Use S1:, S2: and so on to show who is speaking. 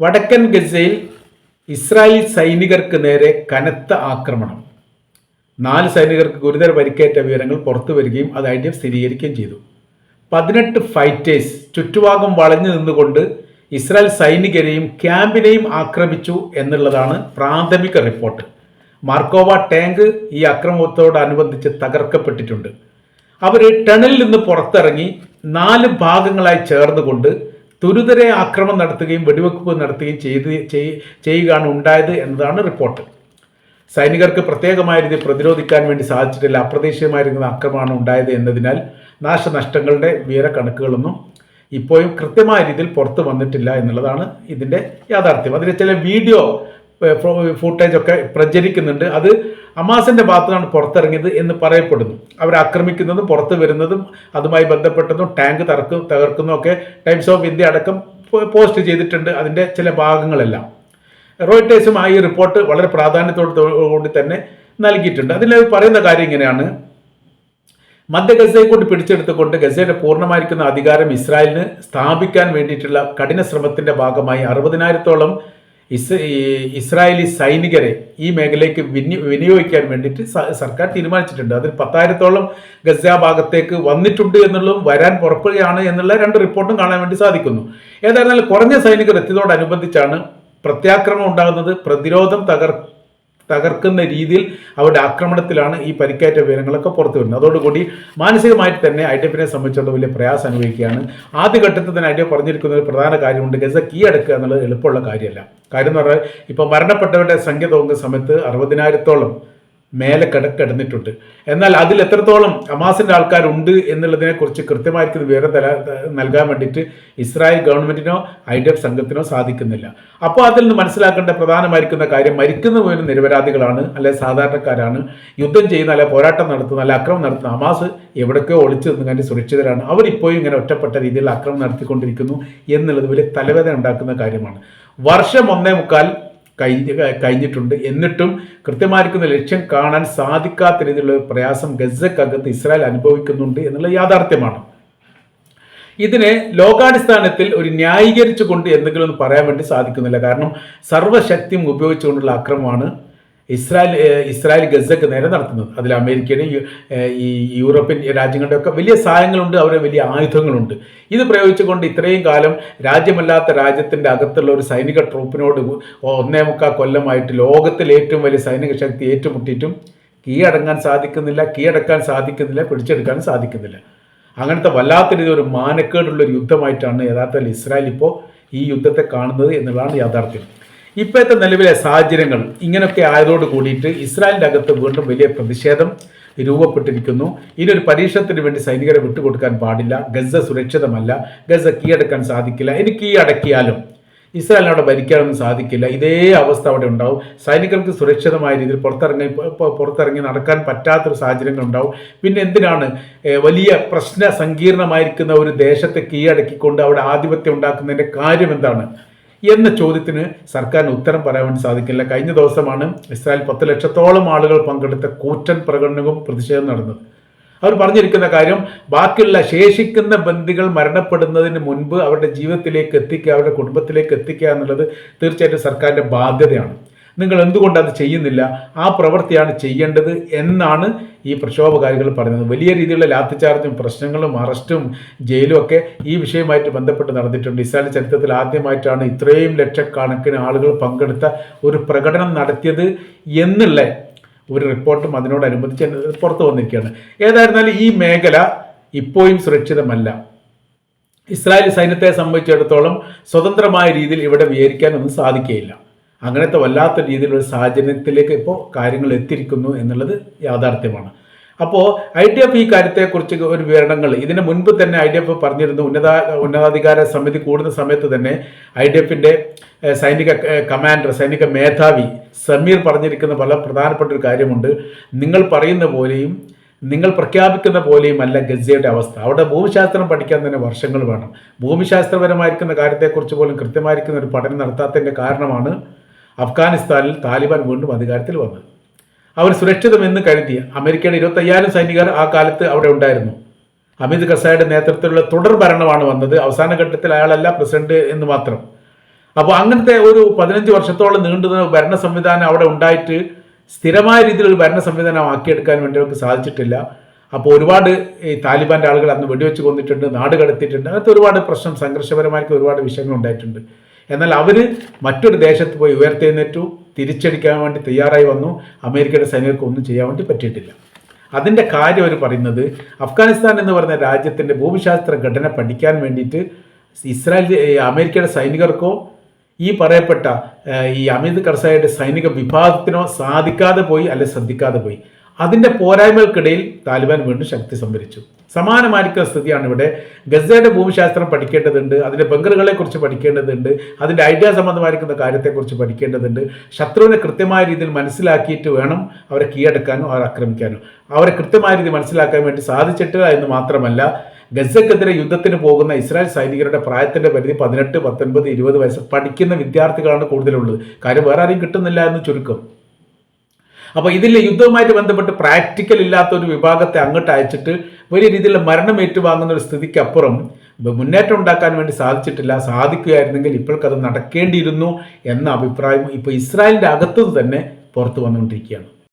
S1: വടക്കൻ ഗസയിൽ ഇസ്രായേൽ സൈനികർക്ക് നേരെ കനത്ത ആക്രമണം. നാല് സൈനികർക്ക് ഗുരുതര പരിക്കേറ്റ വിവരങ്ങൾ പുറത്തു വരികയും അത് ഐ ഡി എഫ് സ്ഥിരീകരിക്കുകയും ചെയ്തു. പതിനെട്ട് ഫൈറ്റേഴ്സ് ചുറ്റുഭാഗം വളഞ്ഞു നിന്നുകൊണ്ട് ഇസ്രായേൽ സൈനികരെയും ക്യാമ്പിനെയും ആക്രമിച്ചു എന്നുള്ളതാണ് പ്രാഥമിക റിപ്പോർട്ട്. മാർക്കോവ ടാങ്ക് ഈ അക്രമത്തോടനുബന്ധിച്ച് തകർക്കപ്പെട്ടിട്ടുണ്ട്. അവർ ടണലിൽ നിന്ന് പുറത്തിറങ്ങി നാല് ഭാഗങ്ങളായി ചേർന്നുകൊണ്ട് തുരുതരെ ആക്രമണം നടത്തുകയും വെടിവെപ്പ് നടത്തുകയും ചെയ്ത് ചെയ്- ചെയ്യുകയാണ് ഉണ്ടായത് എന്നതാണ് റിപ്പോർട്ട്. സൈനികർക്ക് പ്രത്യേകമായ രീതിയിൽ പ്രതിരോധിക്കാൻ വേണ്ടി സാധിച്ചിട്ടില്ല അപ്രതീക്ഷിതമായിരുന്ന ആക്രമണമാണ് ഉണ്ടായത് എന്നതിനാൽ നാശനഷ്ടങ്ങളുടെ വിവരക്കണക്കുകളൊന്നും ഇപ്പോഴും കൃത്യമായ രീതിയിൽ പുറത്തു വന്നിട്ടില്ല എന്നുള്ളതാണ് ഇതിന്റെ യാഥാർത്ഥ്യം. അതിന് ചില വീഡിയോ ഫുട്ടേജ് ഒക്കെ പ്രചരിക്കുന്നുണ്ട്. അത് അമാസിന്റെ ഭാഗത്താണ് പുറത്തിറങ്ങിയത് എന്ന് പറയപ്പെടുന്നു. അവർ ആക്രമിക്കുന്നതും പുറത്ത് വരുന്നതും അതുമായി ബന്ധപ്പെട്ടതും ടാങ്ക് തകർക്കും തകർക്കുന്നതും ഒക്കെ ടൈംസ് ഓഫ് ഇന്ത്യ അടക്കം പോസ്റ്റ് ചെയ്തിട്ടുണ്ട് അതിന്റെ ചില ഭാഗങ്ങളെല്ലാം. റോയിട്ടേഴ്സും ആ ഈ റിപ്പോർട്ട് വളരെ പ്രാധാന്യത്തോട് കൂടി തന്നെ നൽകിയിട്ടുണ്ട്. അതിൽ പറയുന്ന കാര്യം ഇങ്ങനെയാണ്. മധ്യ ഗസയെ കൊണ്ട് പിടിച്ചെടുത്തുകൊണ്ട് ഗസയുടെ പൂർണമായിരിക്കുന്ന അധികാരം ഇസ്രായേലിന് സ്ഥാപിക്കാൻ വേണ്ടിയിട്ടുള്ള കഠിന ശ്രമത്തിന്റെ ഭാഗമായി അറുപതിനായിരത്തോളം ഇസ് ഇസ്രായേലി സൈനികരെ ഈ മേഖലയ്ക്ക് വിനി വിനിയോഗിക്കാൻ വേണ്ടിയിട്ട് സർക്കാർ തീരുമാനിച്ചിട്ടുണ്ട്. അതിൽ പത്തായിരത്തോളം ഗസ ഭാഗത്തേക്ക് വന്നിട്ടുണ്ട് എന്നുള്ളതും വരാൻ പുറപ്പെടുകയാണ് എന്നുള്ള രണ്ട് റിപ്പോർട്ടും കാണാൻ വേണ്ടി സാധിക്കുന്നു. ഏതായിരുന്നാലും കുറഞ്ഞ സൈനികർ എത്തിയതോടനുബന്ധിച്ചാണ് പ്രത്യാക്രമം ഉണ്ടാകുന്നത്. പ്രതിരോധം തകർ തകർക്കുന്ന രീതിയിൽ അവരുടെ ആക്രമണത്തിലാണ് ഈ പരിക്കേറ്റ വിവരങ്ങളൊക്കെ പുറത്തു വരുന്നത്. അതോടുകൂടി മാനസികമായിട്ട് തന്നെ ഐ ടി എഫിനെ സംബന്ധിച്ചുള്ള വലിയ പ്രയാസം അനുഭവിക്കുകയാണ്. ആദ്യഘട്ടത്തിൽ തന്നെ ഐ ടി എഫ് പറഞ്ഞിരിക്കുന്ന ഒരു പ്രധാന കാര്യമുണ്ട് ഗസ കീ അടക്കുക എന്നുള്ളത് എളുപ്പമുള്ള കാര്യമല്ല. കാര്യം എന്ന് പറഞ്ഞാൽ ഇപ്പോൾ മരണപ്പെട്ടവരുടെ സംഖ്യ തോന്നുന്ന സമയത്ത് അറുപതിനായിരത്തോളം മേലെ കിട കിടന്നിട്ടുണ്ട്. എന്നാൽ അതിൽ എത്രത്തോളം ഹമാസിന്റെ ആൾക്കാരുണ്ട് എന്നുള്ളതിനെ കുറിച്ച് കൃത്യമായിരിക്കുന്ന വിവരം തല നൽകാൻ വേണ്ടിയിട്ട് ഇസ്രായേൽ ഗവൺമെന്റിനോ ഐ ഡി എഫ് സംഘത്തിനോ സാധിക്കുന്നില്ല. അപ്പോൾ അതിൽ നിന്ന് മനസ്സിലാക്കേണ്ട പ്രധാനമായിരിക്കുന്ന കാര്യം മരിക്കുന്ന മുഴുവൻ നിരപരാധികളാണ് അല്ലെ സാധാരണക്കാരാണ്. യുദ്ധം ചെയ്യുന്ന അല്ലെ പോരാട്ടം നടത്തുന്ന അല്ലെ അക്രമം നടത്തുന്ന ഹമാസ് എവിടേക്കോ ഒളിച്ചു നിന്നുകൊണ്ട് സുരക്ഷിതരാണ്. അവരിപ്പോഴും ഇങ്ങനെ ഒറ്റപ്പെട്ട രീതിയിൽ അക്രമം നടത്തിക്കൊണ്ടിരിക്കുന്നു എന്നുള്ളത് വലിയ തലവേദന ഉണ്ടാക്കുന്ന കാര്യമാണ്. വർഷം ഒന്നേ മുക്കാൽ കഴിഞ്ഞ് കഴിഞ്ഞിട്ടുണ്ട്. എന്നിട്ടും കൃത്യമായിരിക്കുന്ന ലക്ഷ്യം കാണാൻ സാധിക്കാത്ത രീതിയിലുള്ള പ്രയാസം ഗസക്കകത്ത് ഇസ്രായേൽ അനുഭവിക്കുന്നുണ്ട് എന്നുള്ള യാഥാർത്ഥ്യമാണ്. ഇതിനെ ലോകാടിസ്ഥാനത്തിൽ ഒരു ന്യായീകരിച്ചുകൊണ്ട് എന്തെങ്കിലും ഒന്ന് പറയാൻ വേണ്ടി സാധിക്കുന്നില്ല. കാരണം സർവശക്തിയും ഉപയോഗിച്ചുകൊണ്ടുള്ള ആക്രമണമാണ് ഇസ്രായേൽ ഇസ്രായേൽ ഗസക്ക് നേരെ നടത്തുന്നത്. അതിൽ അമേരിക്കയുടെ ഈ യൂറോപ്യൻ രാജ്യങ്ങളുടെയൊക്കെ വലിയ സഹായങ്ങളുണ്ട് അവരുടെ വലിയ ആയുധങ്ങളുണ്ട്. ഇത് പ്രയോഗിച്ചുകൊണ്ട് ഇത്രയും കാലം രാജ്യമല്ലാത്ത രാജ്യത്തിന്റെ അകത്തുള്ള ഒരു സൈനിക ട്രൂപ്പിനോട് ഒന്നേ മുക്കാൽ കൊല്ലമായിട്ട് ലോകത്തിലെ ഏറ്റവും വലിയ സൈനിക ശക്തി ഏറ്റുമുട്ടിയിട്ടും കീഴടങ്ങാൻ സാധിക്കുന്നില്ല കീഴടക്കാൻ സാധിക്കുന്നില്ല പിടിച്ചെടുക്കാൻ സാധിക്കുന്നില്ല. അങ്ങനത്തെ വല്ലാത്ത രീതി ഒരു മാനക്കേടുള്ള ഒരു യുദ്ധമായിട്ടാണ് യഥാർത്ഥത്തിൽ ഇസ്രായേൽ ഇപ്പോൾ ഈ യുദ്ധത്തെ കാണുന്നത് എന്നുള്ളതാണ് യാഥാർത്ഥ്യം. ഇപ്പോഴത്തെ നിലവിലെ സാഹചര്യങ്ങൾ ഇങ്ങനെയൊക്കെ ആയതോട് കൂടിയിട്ട് ഇസ്രായേലിന്റെ അകത്ത് വീണ്ടും വലിയ പ്രതിഷേധം രൂപപ്പെട്ടിരിക്കുന്നു. ഇനി ഒരു പരീക്ഷണത്തിന് വേണ്ടി സൈനികരെ വിട്ടുകൊടുക്കാൻ പാടില്ല. ഗസ സുരക്ഷിതമല്ല. ഗസ കീഴടക്കാൻ സാധിക്കില്ല. ഇനി കീഴടക്കിയാലും ഇസ്രായേലിനെ അവിടെ ഭരിക്കാനൊന്നും സാധിക്കില്ല. ഇതേ അവസ്ഥ അവിടെ ഉണ്ടാവും. സൈനികർക്ക് സുരക്ഷിതമായ രീതിയിൽ പുറത്തിറങ്ങി പുറത്തിറങ്ങി നടക്കാൻ പറ്റാത്തൊരു സാഹചര്യങ്ങൾ ഉണ്ടാവും. പിന്നെ എന്തിനാണ് വലിയ പ്രശ്ന സങ്കീർണമായിരിക്കുന്ന ഒരു ദേശത്തെ കീഴടക്കിക്കൊണ്ട് അവിടെ ആധിപത്യം ഉണ്ടാക്കുന്നതിന്റെ കാര്യം എന്താണ്? എന്ന ചോദ്യത്തിന് സർക്കാരിന് ഉത്തരം പറയാൻ വേണ്ടി സാധിക്കില്ല. കഴിഞ്ഞ ദിവസമാണ് ഇസ്രായേൽ പത്ത് ലക്ഷത്തോളം ആളുകൾ പങ്കെടുത്ത കൂറ്റൻ പ്രകടനവും പ്രതിഷേധം നടന്നത്. അവർ പറഞ്ഞിരിക്കുന്ന കാര്യം ബാക്കിയുള്ള ശേഷിക്കുന്ന ബന്ധികൾ മരണപ്പെടുന്നതിന് മുൻപ് അവരുടെ ജീവിതത്തിലേക്ക് എത്തിക്കുക അവരുടെ കുടുംബത്തിലേക്ക് എത്തിക്കുക എന്നുള്ളത് തീർച്ചയായിട്ടും സർക്കാരിന്റെ ബാധ്യതയാണ്. നിങ്ങൾ എന്തുകൊണ്ട് അത് ചെയ്യുന്നില്ല? ആ പ്രവൃത്തിയാണ് ചെയ്യേണ്ടത് എന്നാണ് ഈ പ്രക്ഷോഭകാരികൾ പറയുന്നത് വലിയ രീതിയിലുള്ള ലാത്തിച്ചാർജും പ്രശ്നങ്ങളും അറസ്റ്റും ജയിലും ഒക്കെ ഈ വിഷയമായിട്ട് ബന്ധപ്പെട്ട് നടന്നിട്ടുണ്ട്. ഇസ്രായേൽ ചരിത്രത്തിൽ ആദ്യമായിട്ടാണ് ഇത്രയും ലക്ഷക്കണക്കിന് ആളുകൾ പങ്കെടുത്ത ഒരു പ്രകടനം നടത്തിയത് എന്നുള്ള ഒരു റിപ്പോർട്ടും അതിനോടനുബന്ധിച്ച് പുറത്തു വന്നിരിക്കുകയാണ്. ഏതായിരുന്നാലും ഈ മേഖല ഇപ്പോഴും സുരക്ഷിതമല്ല. ഇസ്രായേൽ സൈന്യത്തെ സംബന്ധിച്ചിടത്തോളം സ്വതന്ത്രമായ രീതിയിൽ ഇവിടെ വിവരിക്കാനൊന്നും സാധിക്കുകയില്ല. അങ്ങനത്തെ വല്ലാത്ത രീതിയിലുള്ള സാഹചര്യത്തിലേക്ക് ഇപ്പോൾ കാര്യങ്ങൾ എത്തിയിരിക്കുന്നു എന്നുള്ളത് യാഥാർത്ഥ്യമാണ്. അപ്പോൾ ഐ ഡി എഫ് ഈ കാര്യത്തെക്കുറിച്ച് ഒരു വിവരണങ്ങൾ. ഇതിന് മുൻപ് തന്നെ ഐ ഡി എഫ് പറഞ്ഞിരുന്നു ഉന്നത ഉന്നതാധികാര സമിതി കൂടുന്ന സമയത്ത് തന്നെ ഐ ഡി എഫിന്റെ സൈനിക കമാൻഡർ സൈനിക മേധാവി സമീർ പറഞ്ഞിരിക്കുന്ന പല പ്രധാനപ്പെട്ട ഒരു കാര്യമുണ്ട്. നിങ്ങൾ പറയുന്ന പോലെയും നിങ്ങൾ പ്രഖ്യാപിക്കുന്ന പോലെയും അല്ല ഗസയുടെ അവസ്ഥ. അവിടെ ഭൂമിശാസ്ത്രം പഠിക്കാൻ തന്നെ വർഷങ്ങൾ വേണം. ഭൂമിശാസ്ത്രപരമായിരിക്കുന്ന കാര്യത്തെക്കുറിച്ച് പോലും കൃത്യമായിരിക്കുന്ന ഒരു പഠനം നടത്താത്തതിന്റെ കാരണമാണ് അഫ്ഗാനിസ്ഥാനിൽ താലിബാൻ വീണ്ടും അധികാരത്തിൽ വന്നത് അവർ സുരക്ഷിതമെന്ന് കരുതിയ അമേരിക്കയുടെ ഇരുപത്തയ്യായിരം സൈനികർ ആ കാലത്ത് അവിടെ ഉണ്ടായിരുന്നു. അമിത് ഖസായുടെ നേതൃത്വത്തിലുള്ള തുടർ ഭരണമാണ് വന്നത്. അവസാന ഘട്ടത്തിൽ അയാളല്ല പ്രസിഡന്റ് എന്ന് മാത്രം. അപ്പോൾ അങ്ങനത്തെ ഒരു പതിനഞ്ച് വർഷത്തോളം നീണ്ടുന്ന ഭരണ സംവിധാനം അവിടെ ഉണ്ടായിട്ട് സ്ഥിരമായ രീതിയിൽ ഒരു ഭരണ സംവിധാനം ആക്കിയെടുക്കാൻ വേണ്ടി അവർക്ക് സാധിച്ചിട്ടില്ല. അപ്പോൾ ഒരുപാട് ഈ താലിബാന്റെ ആളുകൾ അന്ന് വെടിവെച്ച് കൊന്നിട്ടുണ്ട് നാട് കടത്തിയിട്ടുണ്ട്. അങ്ങനത്തെ ഒരുപാട് പ്രശ്നം സംഘർഷപരമായിട്ട് ഒരുപാട് വിഷയങ്ങൾ ഉണ്ടായിട്ടുണ്ട്. എന്നാൽ അവർ മറ്റൊരു ദേശത്ത് പോയി ഉയർത്തെഴുന്നേറ്റു തിരിച്ചടിക്കാൻ വേണ്ടി തയ്യാറായി വന്നു. അമേരിക്കയുടെ സൈനികർക്ക് ഒന്നും ചെയ്യാൻ വേണ്ടി പറ്റിയിട്ടില്ല. അതിന്റെ കാര്യം അവർ പറയുന്നത് അഫ്ഗാനിസ്ഥാൻ എന്ന് പറയുന്ന രാജ്യത്തിന്റെ ഭൂമിശാസ്ത്ര ഘടന പഠിക്കാൻ വേണ്ടിയിട്ട് ഇസ്രായേൽ അമേരിക്കയുടെ സൈനികർക്കോ ഈ പറയപ്പെട്ട ഈ അമിത് കർസായുടെ സൈനിക വിഭാഗത്തിനോ സാധിക്കാതെ പോയി അല്ലെ ശ്രദ്ധിക്കാതെ പോയി. അതിന്റെ പോരായ്മകൾക്കിടയിൽ താലിബാൻ വീണ്ടും ശക്തി സംഭരിച്ചു. സമാനമായിരിക്കുന്ന സ്ഥിതിയാണ് ഇവിടെ. ഗസയുടെ ഭൂമിശാസ്ത്രം പഠിക്കേണ്ടതുണ്ട് അതിന്റെ ബംഗറുകളെ കുറിച്ച് പഠിക്കേണ്ടതുണ്ട് അതിന്റെ ഐഡിയ സംബന്ധമായിരിക്കുന്ന കാര്യത്തെക്കുറിച്ച് പഠിക്കേണ്ടതുണ്ട്. ശത്രുവിനെ കൃത്യമായ രീതിയിൽ മനസ്സിലാക്കിയിട്ട് വേണം അവരെ കീഴടക്കാനും അവരെ ആക്രമിക്കാനും. അവരെ കൃത്യമായ രീതി മനസ്സിലാക്കാൻ വേണ്ടി സാധിച്ചിട്ടില്ല എന്ന് മാത്രമല്ല ഗസക്കെതിരെ യുദ്ധത്തിന് പോകുന്ന ഇസ്രായേൽ സൈനികരുടെ പ്രായത്തിന്റെ പരിധി പതിനെട്ട് പത്തൊൻപത് ഇരുപത് വയസ്സ് പഠിക്കുന്ന വിദ്യാർത്ഥികളാണ് കൂടുതലുള്ളത്. കാര്യം വേറെ ആരെയും കിട്ടുന്നില്ല എന്ന് ചുരുക്കം. അപ്പോൾ ഇതിൽ യുദ്ധവുമായിട്ട് ബന്ധപ്പെട്ട് പ്രാക്ടിക്കൽ ഇല്ലാത്ത ഒരു വിഭാഗത്തെ അങ്ങോട്ട് അയച്ചിട്ട് വലിയ രീതിയിലുള്ള മരണം ഏറ്റുവാങ്ങുന്ന ഒരു സ്ഥിതിക്കപ്പുറം മുന്നേറ്റം ഉണ്ടാക്കാൻ വേണ്ടി സാധിച്ചിട്ടില്ല സാധിക്കുകയായിരുന്നെങ്കിൽ ഇപ്പോഴേക്കത് നടക്കേണ്ടിയിരുന്നു എന്ന അഭിപ്രായം ഇപ്പോൾ ഇസ്രായേലിന്റെ അകത്തു തന്നെ പുറത്തു വന്നുകൊണ്ടിരിക്കുകയാണ്.